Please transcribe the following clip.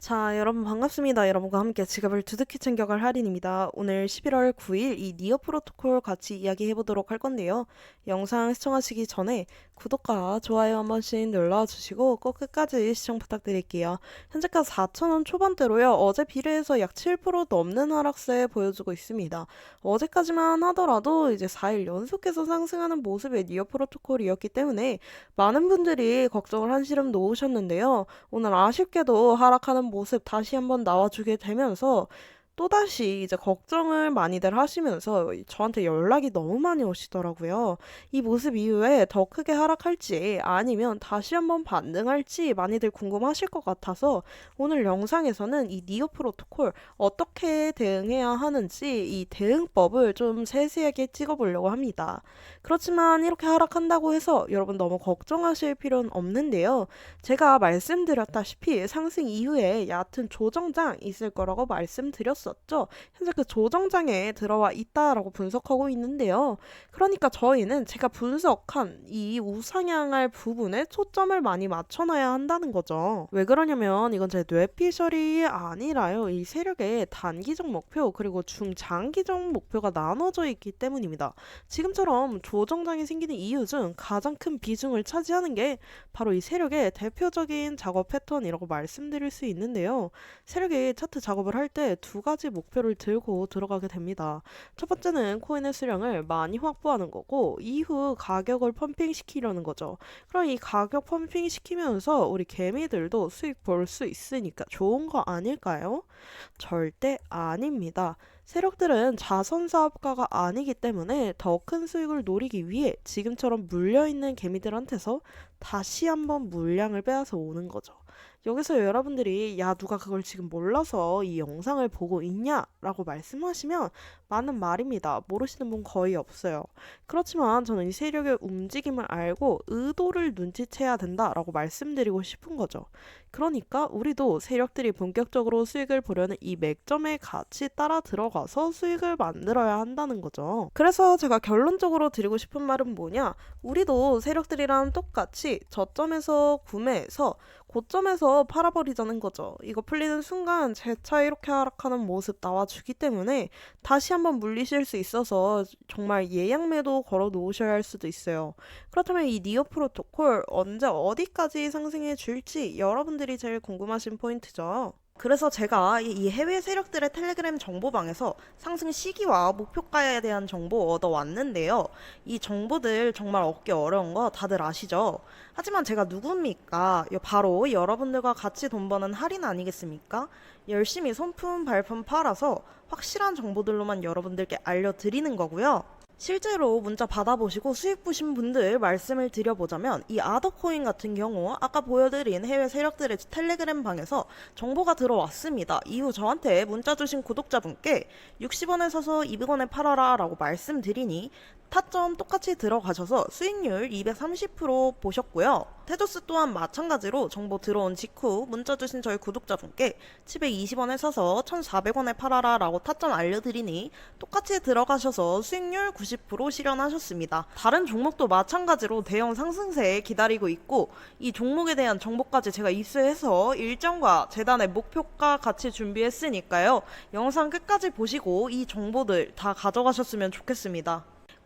자, 여러분 반갑습니다. 여러분과 함께 지갑을 두둑히 챙겨갈 할인입니다. 오늘 11월 9일 이 니어 프로토콜 같이 이야기해 보도록 할 건데요. 영상 시청하시기 전에 구독과 좋아요 한 번씩 눌러주시고 꼭 끝까지 시청 부탁드릴게요. 현재가 4,000원 초반대로요. 어제 비례해서 약 7% 넘는 하락세 보여주고 있습니다. 어제까지만 하더라도 이제 4일 연속해서 상승하는 모습의 니어 프로토콜이었기 때문에 많은 분들이 걱정을 한시름 놓으셨는데요. 오늘 아쉽게도 하락하는 모습 다시 한번 나와주게 되면서 또다시 이제 걱정을 많이들 하시면서 저한테 연락이 너무 많이 오시더라고요. 이 모습 이후에 더 크게 하락할지 아니면 다시 한번 반등할지 많이들 궁금하실 것 같아서 오늘 영상에서는 이 니오 프로토콜 어떻게 대응해야 하는지 이 대응법을 좀 세세하게 찍어보려고 합니다. 그렇지만 이렇게 하락한다고 해서 여러분 너무 걱정하실 필요는 없는데요. 제가 말씀드렸다시피 상승 이후에 얕은 조정장 있을 거라고 말씀드렸 었죠. 현재 그 조정장에 들어와 있다라고 분석하고 있는데요. 그러니까 저희는 제가 분석한 이 우상향할 부분에 초점을 많이 맞춰놔야 한다는 거죠. 왜 그러냐면 이건 제 뇌피셜이 아니라요. 이 세력의 단기적 목표 그리고 중장기적 목표가 나눠져 있기 때문입니다. 지금처럼 조정장이 생기는 이유 중 가장 큰 비중을 차지하는 게 바로 이 세력의 대표적인 작업 패턴이라고 말씀드릴 수 있는데요. 세력이 차트 작업을 할 때 두 가지 목표를 들고 들어가게 됩니다. 첫 번째는 코인의 수량을 많이 확보하는 거고 이후 가격을 펌핑시키려는 거죠. 그럼 이 가격 펌핑시키면서 우리 개미들도 수익 벌 수 있으니까 좋은 거 아닐까요? 절대 아닙니다. 세력들은 자선 사업가가 아니기 때문에 더 큰 수익을 노리기 위해 지금처럼 물려있는 개미들한테서 다시 한번 물량을 빼앗아 오는 거죠. 여기서 여러분들이 야 누가 그걸 지금 몰라서 이 영상을 보고 있냐라고 말씀하시면 많은 말입니다. 모르시는 분 거의 없어요. 그렇지만 저는 이 세력의 움직임을 알고 의도를 눈치채야 된다라고 말씀드리고 싶은 거죠. 그러니까 우리도 세력들이 본격적으로 수익을 보려는 이 맥점에 같이 따라 들어가서 수익을 만들어야 한다는 거죠. 그래서 제가 결론적으로 드리고 싶은 말은 뭐냐? 우리도 세력들이랑 똑같이 저점에서 구매해서 고점에서 팔아버리자는 거죠. 이거 풀리는 순간 재차 이렇게 하락하는 모습 나와주기 때문에 다시 한번 물리실 수 있어서 정말 예약매도 걸어 놓으셔야 할 수도 있어요. 그렇다면 이 니어 프로토콜 언제 어디까지 상승해 줄지 여러분들이 제일 궁금하신 포인트죠. 그래서 제가 이- 이 해외 세력들의 텔레그램 정보방에서 상승 시기와 목표가에 대한 정보 얻어왔는데요. 이 정보들 정말 얻기 어려운 거 다들 아시죠? 하지만 제가 누굽니까? 여- 바로 여러분들과 같이 돈 버는 할인 아니겠습니까? 열심히 손품 발품 팔아서 확실한 정보들로만 여러분들께 알려드리는 거고요. 실제로 문자 받아보시고 수익 보신 분들 말씀을 드려보자면 이 아더코인 같은 경우 아까 보여드린 해외 세력들의 텔레그램 방에서 정보가 들어왔습니다. 이후 저한테 문자 주신 구독자분께 60원에 사서 200원에 팔아라 라고 말씀드리니 타점 똑같이 들어가셔서 수익률 230% 보셨고요. 테조스 또한 마찬가지로 정보 들어온 직후 문자 주신 저희 구독자분께 720원에 사서 1,400원에 팔아라 라고 타점 알려드리니 똑같이 들어가셔서 수익률 90% 실현하셨습니다. 다른 종목도 마찬가지로 대형 상승세 기다리고 있고 이 종목에 대한 정보까지 제가 입수해서 일정과 재단의 목표가 같이 준비했으니까요. 영상 끝까지 보시고 이 정보들 다 가져가셨으면 좋겠습니다.